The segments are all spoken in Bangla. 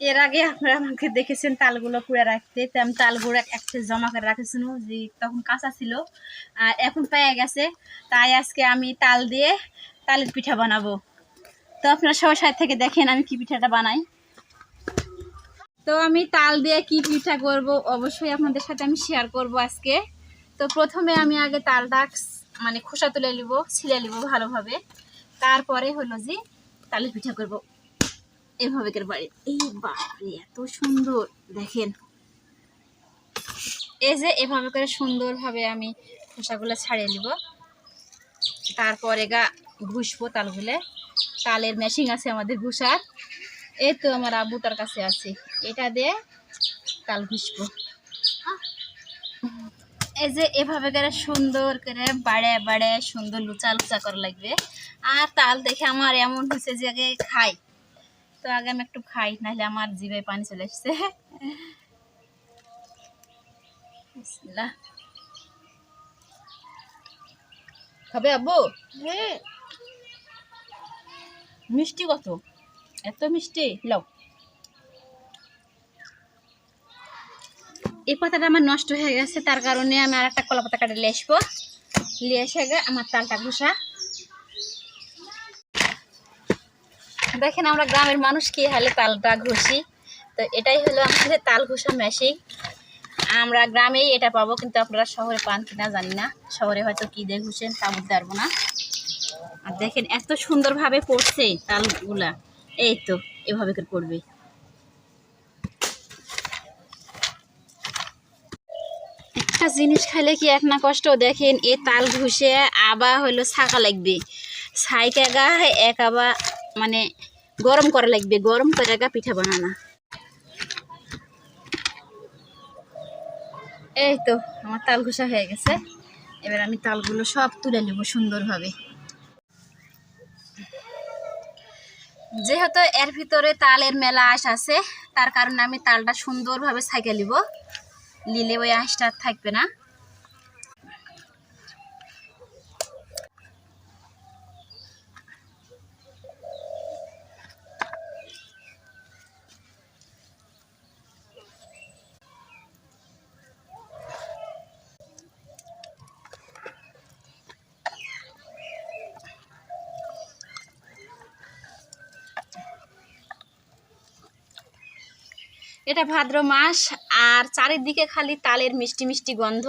এর আগে আপনারা আমাকে দেখেছেন তালগুলো পুড়ে রাখতে, তো আমি তালগুলো এক- একটা জমা করে রাখেছিল যে তখন কাঁচা ছিল, আর এখন পেয়ে গেছে। তাই আজকে আমি তাল দিয়ে তালের পিঠা বানাবো। তো আপনারা সবার সাথে থেকে দেখেন আমি কি পিঠাটা বানাই। তো আমি তাল দিয়ে কি পিঠা করব অবশ্যই আপনাদের সাথে আমি শেয়ার করব আজকে। তো প্রথমে আমি আগে তালটা মানে খোসা তুলে নিব, ছিলে নিব ভালোভাবে। তারপরে হলো যে তালের পিঠা করব। এভাবে করে বাড়ি। এই বাপরে এত সুন্দর, দেখেন। এই যে এভাবে করে সুন্দরভাবে আমি খোসাগুলো ছাড়িয়ে নিব। তারপরে গা ঘুষবো তালগুলো তালের মেশিন আছে আমাদের ঘুষার। এই তো আমার আব্বুটার কাছে আছে। এটা দিয়ে তাল ঘুষবো। এই যে এভাবে করে সুন্দর করে বাড়ে বাড়ে, সুন্দর লুচা লুচা করা লাগবে। আর তাল দেখে আমার এমন হয়েছে যে আগে খাই। তো আগে আমি একটু খাই নাহলে আমার জিভে পানি চলে এসছে খাবে আব্বু? মিষ্টি কত? এত মিষ্টি? লও। এই পাতাটা আমার নষ্ট হয়ে গেছে তার কারণে আমি আর একটা কলা পাতা কাটে নিয়ে আসব নিয়ে এসে গে আমার তালটা ঘুষা। দেখেন আমরা গ্রামের মানুষ কি হালে তালটা ঘষি। তো এটাই হলো আমাদের তাল ঘষা মেশিন আমরা গ্রামেই এটা পাবো, কিন্তু আপনারা শহরে পান কিনা জানি না। শহরে হয়তো কী দিয়ে ঘুষেন তা বুঝতে পারব না। আর দেখেন এত সুন্দরভাবে পড়ছে তালগুলা। এই তো, এভাবে করে পড়বে। একটা জিনিস খাইলে কি এক না কষ্ট? দেখেন এ তাল ঘুষে আবার হলো ছাকা লাগবে। ছাইকে গা এক আবার মানে গরম করা লাগবে, গরম করে গা পিঠা বানানা। এই তো, আমার তাল ঘুষা হয়ে গেছে। এবার আমি তালগুলো সব তুলে নেব সুন্দরভাবে। যেহেতু এর ভিতরে তালের মেলা আঁশ আছে, তার কারণে আমি তালটা সুন্দরভাবে ছাইকে নিব। নিলে ওই আঁশটা থাকবে না। এটা ভাদ্র মাস আর চারিদিকে খালি তালের মিষ্টি মিষ্টি গন্ধ।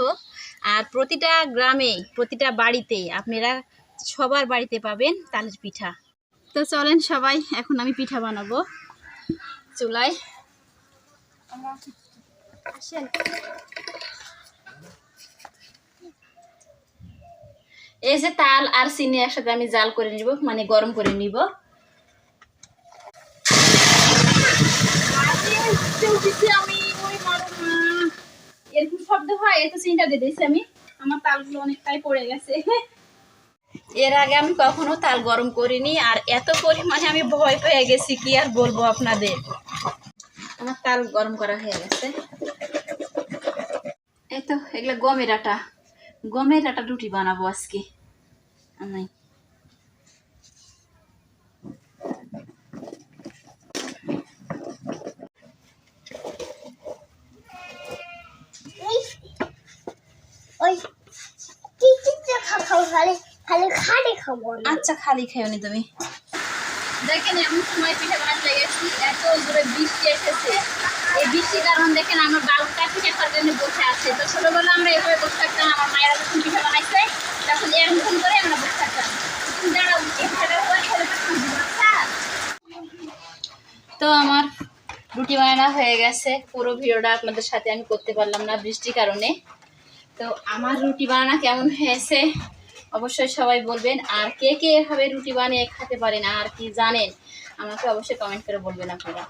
আর প্রতিটা গ্রামে, প্রতিটা বাড়িতে আপনারা সবার বাড়িতে পাবেন তালের পিঠা। তো চলেন সবাই, এখন আমি পিঠা বানাবো। চুলায়। এই যে তাল আর চিনি একসাথে আমি জাল করে নিব মানে গরম করে নিব। আমি ওই। এরকম শব্দ হয় এত চিন্তা দিয়ে দিয়েছি আমি। আমার তালগুলো অনেকটাই পড়ে গেছে। এর আগে আমি কখনো তাল গরম করিনি, আর এত পরিমাণে আমি ভয় পেয়ে গেছি, কি আর বলব আপনাদের? আমার তাল গরম করা হয়ে গেছে। এই তো, এগুলো গমের আটা। গমের আটা রুটি বানাবো আজকে। আমি ওই কি চিত্র খাও খালি খালি খালি আচ্ছা খালি খেয়ে নি তুমি। দেখেন, এমন সময় পিঠা বানাতে লেগেছি, এত জোরে বৃষ্টি এসেছে। এই বৃষ্টির কারণ দেখেন, আমার বাবুটা পিঠা খাওয়ার জন্য বসে আছে। তো ছোটবেলা আমরা এভাবে বসে থাকতাম, আমার মায়েরা যখন পিঠা বানাইছে, তখন এরকম করে আমরা বসে থাকতাম। তো আমার রুটি বানানো হয়ে গেছে। পুরো ভিডিওটা আপনাদের সাথে আমি করতে পারলাম না বৃষ্টির কারণে। তো আমার রুটি বানানো কেমন হয়েছে? অবশ্যই সবাই বলবেন আর কে কে এভাবে রুটি বানিয়ে খেতে পারেন আর কি জানেন, আমাকে অবশ্যই কমেন্ট করে বলবেন আপনারা।